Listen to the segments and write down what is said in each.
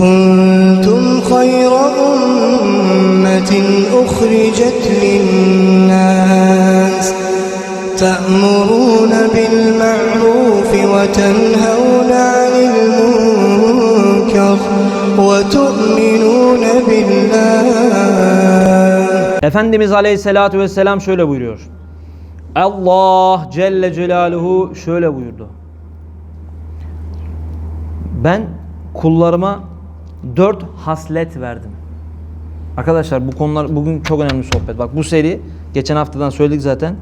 كنتم خير أمة أخرجت للناس تأمرون بالمعروف وتنهون عن المنكر وتؤمنون بالله Efendimiz Aleyhisselatü Vesselam şöyle buyuruyor. Allah Celle Celaluhu şöyle buyurdu. Ben kullarıma dört haslet verdim. Arkadaşlar bu konular bugün çok önemli sohbet. Bak bu seri geçen haftadan söyledik zaten.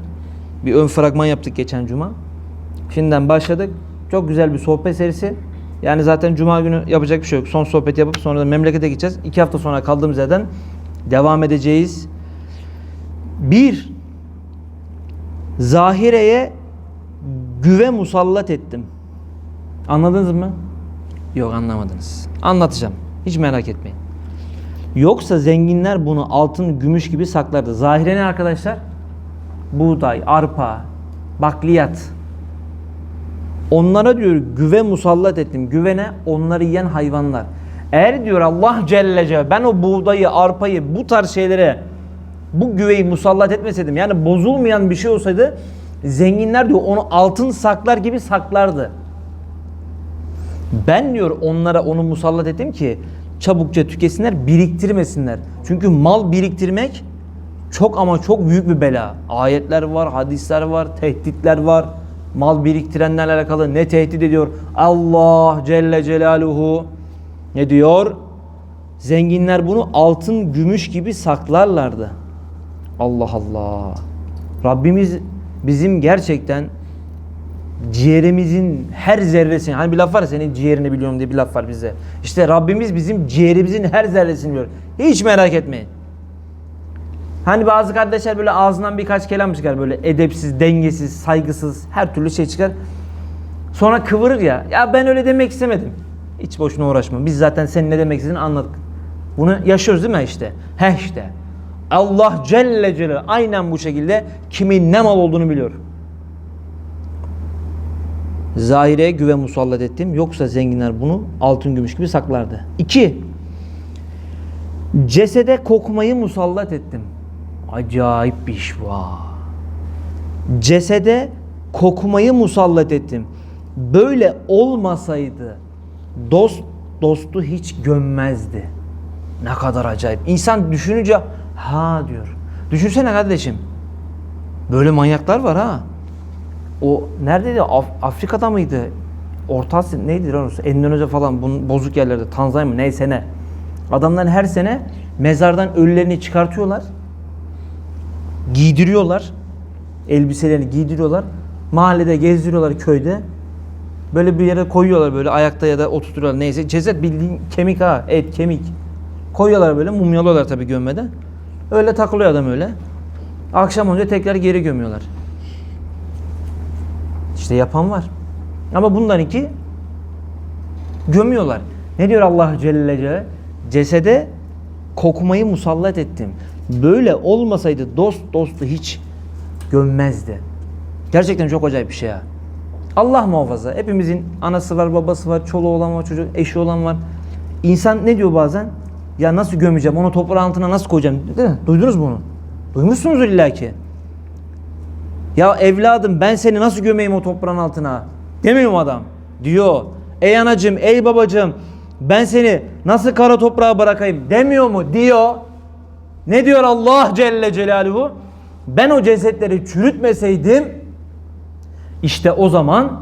Bir ön fragman yaptık geçen cuma. Şimdiden başladık. Çok güzel bir sohbet serisi. Yani zaten cuma günü yapacak bir şey yok. Son sohbet yapıp sonra da memlekete gideceğiz. İki hafta sonra kaldığımız yerden devam edeceğiz. Bir, zahireye güve musallat ettim. Anladınız mı? Yok anlamadınız. Anlatacağım. Hiç merak etmeyin. Yoksa zenginler bunu altın, gümüş gibi saklardı. Zahire ne arkadaşlar? Buğday, arpa, bakliyat. Onlara diyor güve musallat ettim. Güvene onları yiyen hayvanlar. Eğer diyor Allah Celle Celle ben o buğdayı, arpayı bu tarz şeylere bu güveyi musallat etmeseydim yani bozulmayan bir şey olsaydı zenginler diyor onu altın saklar gibi saklardı. Ben diyor onlara onu musallat ettim ki çabukça tükesinler, biriktirmesinler. Çünkü mal biriktirmek çok ama çok büyük bir bela. Ayetler var, hadisler var, tehditler var. Mal biriktirenlerle alakalı ne tehdit ediyor? Allah Celle Celaluhu ne diyor? Zenginler bunu altın, gümüş gibi saklarlardı. Allah Allah. Rabbimiz bizim gerçekten ciğerimizin her zerresini hani bir laf var senin ciğerini biliyorum diye bir laf var bize. İşte Rabbimiz bizim ciğerimizin her zerresini biliyor. Hiç merak etmeyin. Hani bazı kardeşler böyle ağzından birkaç kelam çıkar böyle edepsiz, dengesiz, saygısız her türlü şey çıkar. Sonra kıvırır ya. Ya ben öyle demek istemedim. Hiç boşuna uğraşma. Biz zaten senin ne demek istediğini anladık. Bunu yaşıyoruz değil mi işte? He işte. Allah Celle Celle aynen bu şekilde kimin ne mal olduğunu biliyor. Zahireye güve musallat ettim. Yoksa zenginler bunu altın gümüş gibi saklardı. İki. Cesede kokmayı musallat ettim. Acayip bir iş bu ha. Cesede kokmayı musallat ettim. Böyle olmasaydı dost dostu hiç gömmezdi. Ne kadar acayip. İnsan düşününce ha diyor. Düşünsene kardeşim. Böyle manyaklar var ha. O neredeydi? Af- Afrika'da mıydı? Orta Asya neydi lan orası? Endonezya falan bunun bozuk yerlerde. Tanzanya mı neyse ne. Adamlar her sene mezardan ölülerini çıkartıyorlar. Giydiriyorlar. Elbiselerini giydiriyorlar. Mahallede gezdiriyorlar köyde. Böyle bir yere koyuyorlar böyle ayakta ya da oturtuyorlar neyse. Ceset bildiğin kemik ha et kemik. Koyuyorlar böyle mumyalıyorlar tabii gömmeden. Öyle takılıyor adam öyle. Akşam olunca tekrar geri gömüyorlar. İşte yapan var. Ama bunlarınki gömüyorlar. Ne diyor Allah Celle Celle? Cesede kokmayı musallat ettim. Böyle olmasaydı dost dostu hiç gömmezdi. Gerçekten çok acayip bir şey ya. Allah muhafaza. Hepimizin anası var, babası var, çoluğu olan var, çocuk, eşi olan var. İnsan ne diyor bazen? Ya nasıl gömeceğim, onu toprağın altına nasıl koyacağım? Değil mi? Duydunuz bunu? Duymuşsunuzdur illaki. Ya evladım ben seni nasıl gömeyim o toprağın altına? Demiyor mu adam? Diyor. Ey anacım, ey babacım ben seni nasıl kara toprağa bırakayım demiyor mu? Diyor. Ne diyor Allah Celle Celaluhu? Ben o cesetleri çürütmeseydim işte o zaman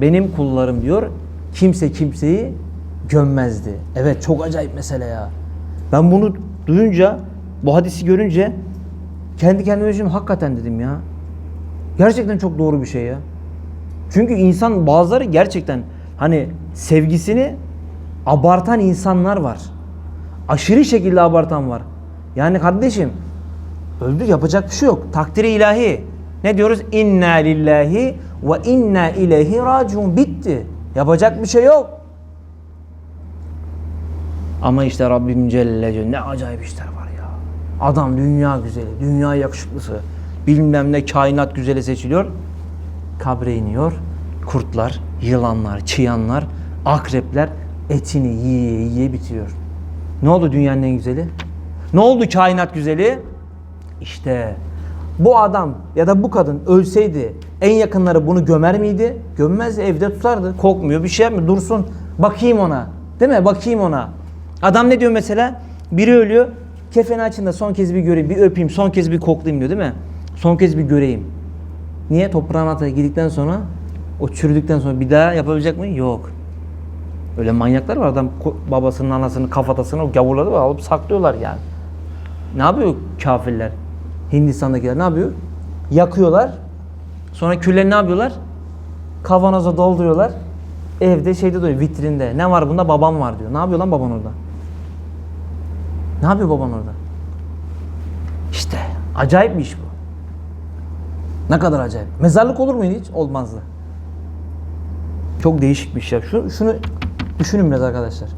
benim kullarım diyor kimse kimseyi gömmezdi. Evet çok acayip mesele ya. Ben bunu duyunca bu hadisi görünce kendi kendime düşündüm hakikaten dedim ya. Gerçekten çok doğru bir şey ya. Çünkü insan bazıları gerçekten hani sevgisini abartan insanlar var. Aşırı şekilde abartan var. Yani kardeşim öldü yapacak bir şey yok. Takdiri ilahi. Ne diyoruz? İnna lillahi ve inna ileyhi raciun. Bitti. Yapacak bir şey yok. Ama işte Rabbim Celle Celle ne acayip işler var ya. Adam dünya güzeli, dünya yakışıklısı, bilmem ne kainat güzeli seçiliyor. Kabre iniyor. Kurtlar, yılanlar, çıyanlar, akrepler Etini yiye yiye bitiyor. Ne oldu dünyanın en güzeli? Ne oldu kainat güzeli? İşte bu adam ya da bu kadın ölseydi en yakınları bunu gömer miydi? Gömmez evde tutardı. Kokmuyor bir şey yapmıyor. Dursun. Bakayım ona. Değil mi? Bakayım ona. Adam ne diyor mesela? Biri ölüyor. Kefeni açın da son kez bir göreyim, bir öpeyim, son kez bir koklayayım diyor değil mi? Son kez bir göreyim. Niye? Toprağın altına girdikten sonra o çürüdükten sonra bir daha yapabilecek mi? Yok. Öyle manyaklar var. Adam babasının, anasının kafatasını o gavurları var. Alıp saklıyorlar yani. Ne yapıyor kafirler? Hindistan'dakiler ne yapıyor? Yakıyorlar. Sonra küllerini ne yapıyorlar? Kavanoza dolduruyorlar. Evde şeyde duruyor vitrinde. Ne var bunda? Babam var diyor. Ne yapıyor lan baban orada? Ne yapıyor baban orada? İşte acayip bir iş bu. Ne kadar acayip. Mezarlık olur muydu hiç? Olmazdı. Çok değişik bir şey. Şu, şunu düşünün biraz arkadaşlar.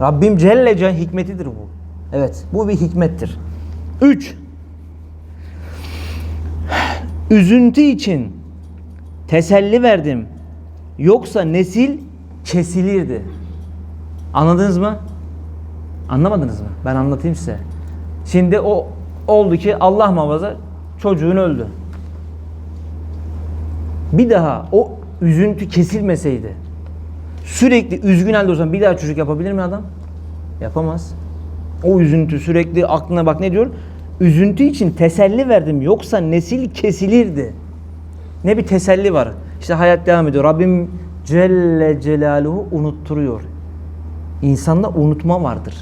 Rabbim Celle Celle hikmetidir bu. Evet, bu bir hikmettir. 3. Üzüntü için teselli verdim. Yoksa nesil kesilirdi. Anladınız mı? Anlamadınız mı? Ben anlatayım size. Şimdi o oldu ki Allah muhafaza çocuğun öldü. Bir daha o üzüntü kesilmeseydi sürekli üzgün halde olsan bir daha çocuk yapabilir mi adam? Yapamaz. O üzüntü sürekli aklına bak ne diyor? Üzüntü için teselli verdim yoksa nesil kesilirdi. Ne bir teselli var. İşte hayat devam ediyor. Rabbim Celle Celaluhu unutturuyor. İnsanda unutma vardır.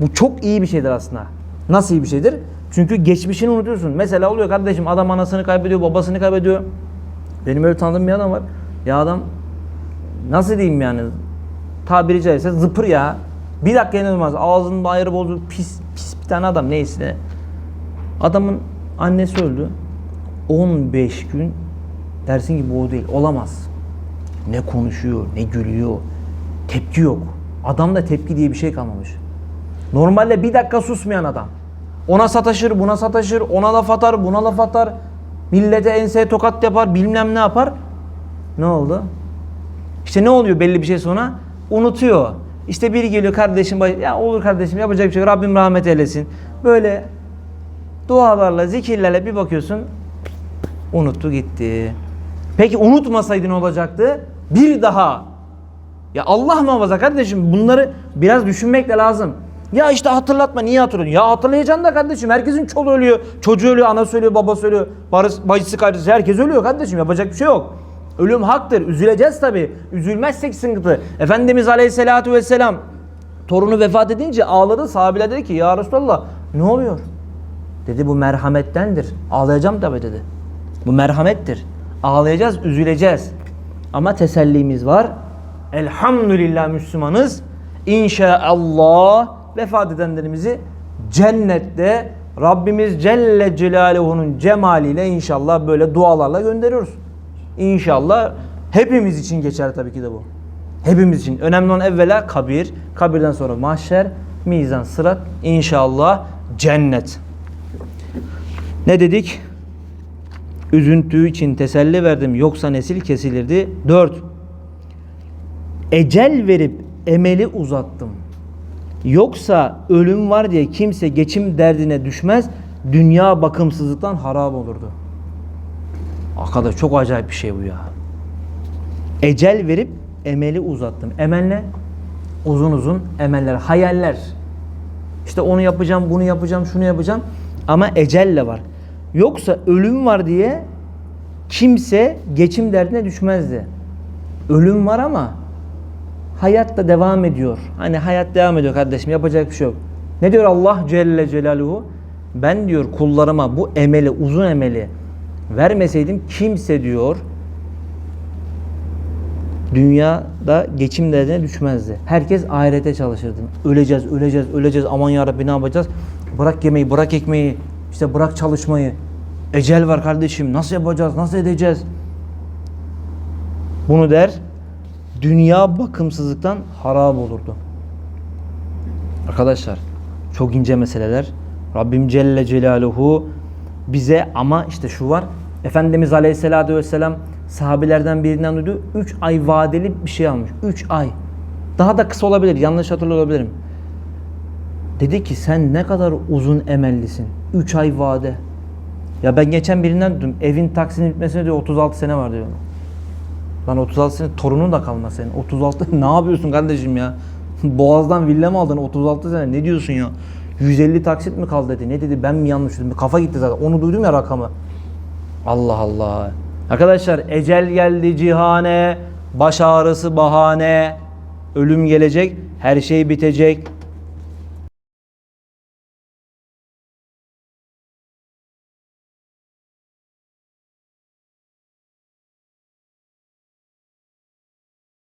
Bu çok iyi bir şeydir aslında. Nasıl iyi bir şeydir? Çünkü geçmişini unutuyorsun. Mesela oluyor kardeşim adam anasını kaybediyor, babasını kaybediyor. Benim öyle tanıdığım bir adam var. Ya adam nasıl diyeyim yani tabiri caizse zıpır ya. Bir dakika inanılmaz. Ağzının ayırı bozdu. Pis, pis bir tane adam neyse. Adamın annesi öldü. 15 gün dersin ki bu o değil. Olamaz. Ne konuşuyor, ne gülüyor. Tepki yok. Adamda tepki diye bir şey kalmamış. Normalde bir dakika susmayan adam. Ona sataşır, buna sataşır, ona laf atar, buna laf atar. Millete enseye tokat yapar, bilmem ne yapar. Ne oldu? İşte ne oluyor belli bir şey sonra? Unutuyor. İşte biri geliyor kardeşim, ya olur kardeşim yapacak bir şey. Rabbim rahmet eylesin. Böyle dualarla, zikirlerle bir bakıyorsun unuttu gitti. Peki unutmasaydı ne olacaktı? Bir daha. Ya Allah muhafaza kardeşim bunları biraz düşünmek de lazım. Ya işte hatırlatma niye hatırlıyorsun? Ya hatırlayacaksın da kardeşim herkesin çoluğu ölüyor. Çocuğu ölüyor, anası ölüyor, babası ölüyor. Barıs, bacısı, kardeşi herkes ölüyor kardeşim yapacak bir şey yok. Ölüm haktır. Üzüleceğiz tabi. Üzülmezsek sıkıntı. Efendimiz Aleyhisselatü Vesselam torunu vefat edince ağladı. Sahabeler dedi ki ya Resulallah ne oluyor? Dedi bu merhamettendir. Ağlayacağım tabi dedi. Bu merhamettir. Ağlayacağız, üzüleceğiz. Ama tesellimiz var. Elhamdülillah Müslümanız. İnşallah vefat edenlerimizi cennette Rabbimiz Celle Celaluhu'nun cemaliyle inşallah böyle dualarla gönderiyoruz. İnşallah hepimiz için geçer tabii ki de bu. Hepimiz için. Önemli olan evvela kabir, kabirden sonra mahşer, mizan, sırat, inşallah cennet. Ne dedik? Üzüntü için teselli verdim yoksa nesil kesilirdi. 4. Ecel verip emeli uzattım. Yoksa ölüm var diye kimse geçim derdine düşmez. Dünya bakımsızlıktan harap olurdu. Arkadaş çok acayip bir şey bu ya. Ecel verip emeli uzattım. Emel ne? Uzun uzun emeller, hayaller. İşte onu yapacağım, bunu yapacağım, şunu yapacağım. Ama ecelle var. Yoksa ölüm var diye kimse geçim derdine düşmezdi. Ölüm var ama hayat da devam ediyor. Hani hayat devam ediyor kardeşim yapacak bir şey yok. Ne diyor Allah Celle Celaluhu? Ben diyor kullarıma bu emeli, uzun emeli vermeseydim kimse diyor dünyada geçim derdine düşmezdi. Herkes ahirete çalışırdı. Öleceğiz, öleceğiz, öleceğiz. Aman ya ne yapacağız? Bırak yemeği, bırak ekmeği, işte bırak çalışmayı. Ecel var kardeşim. Nasıl yapacağız? Nasıl edeceğiz? Bunu der. Dünya bakımsızlıktan harap olurdu. Arkadaşlar çok ince meseleler. Rabbim Celle Celaluhu bize ama işte şu var. Efendimiz Aleyhisselatü Vesselam sahabelerden birinden duydu. 3 ay vadeli bir şey almış. 3 ay. Daha da kısa olabilir. Yanlış hatırlıyor olabilirim. Dedi ki sen ne kadar uzun emellisin. 3 ay vade. Ya ben geçen birinden duydum. Evin taksinin bitmesine diyor 36 sene var diyor. Lan 36 sene torunun da kalmaz senin. 36 ne yapıyorsun kardeşim ya? Boğaz'dan villa mı aldın 36 sene ne diyorsun ya? 150 taksit mi kaldı dedi. Ne dedi ben mi yanlış dedim. Kafa gitti zaten. Onu duydum ya rakamı. Allah Allah. Arkadaşlar ecel geldi cihane. Baş ağrısı bahane. Ölüm gelecek. Her şey bitecek.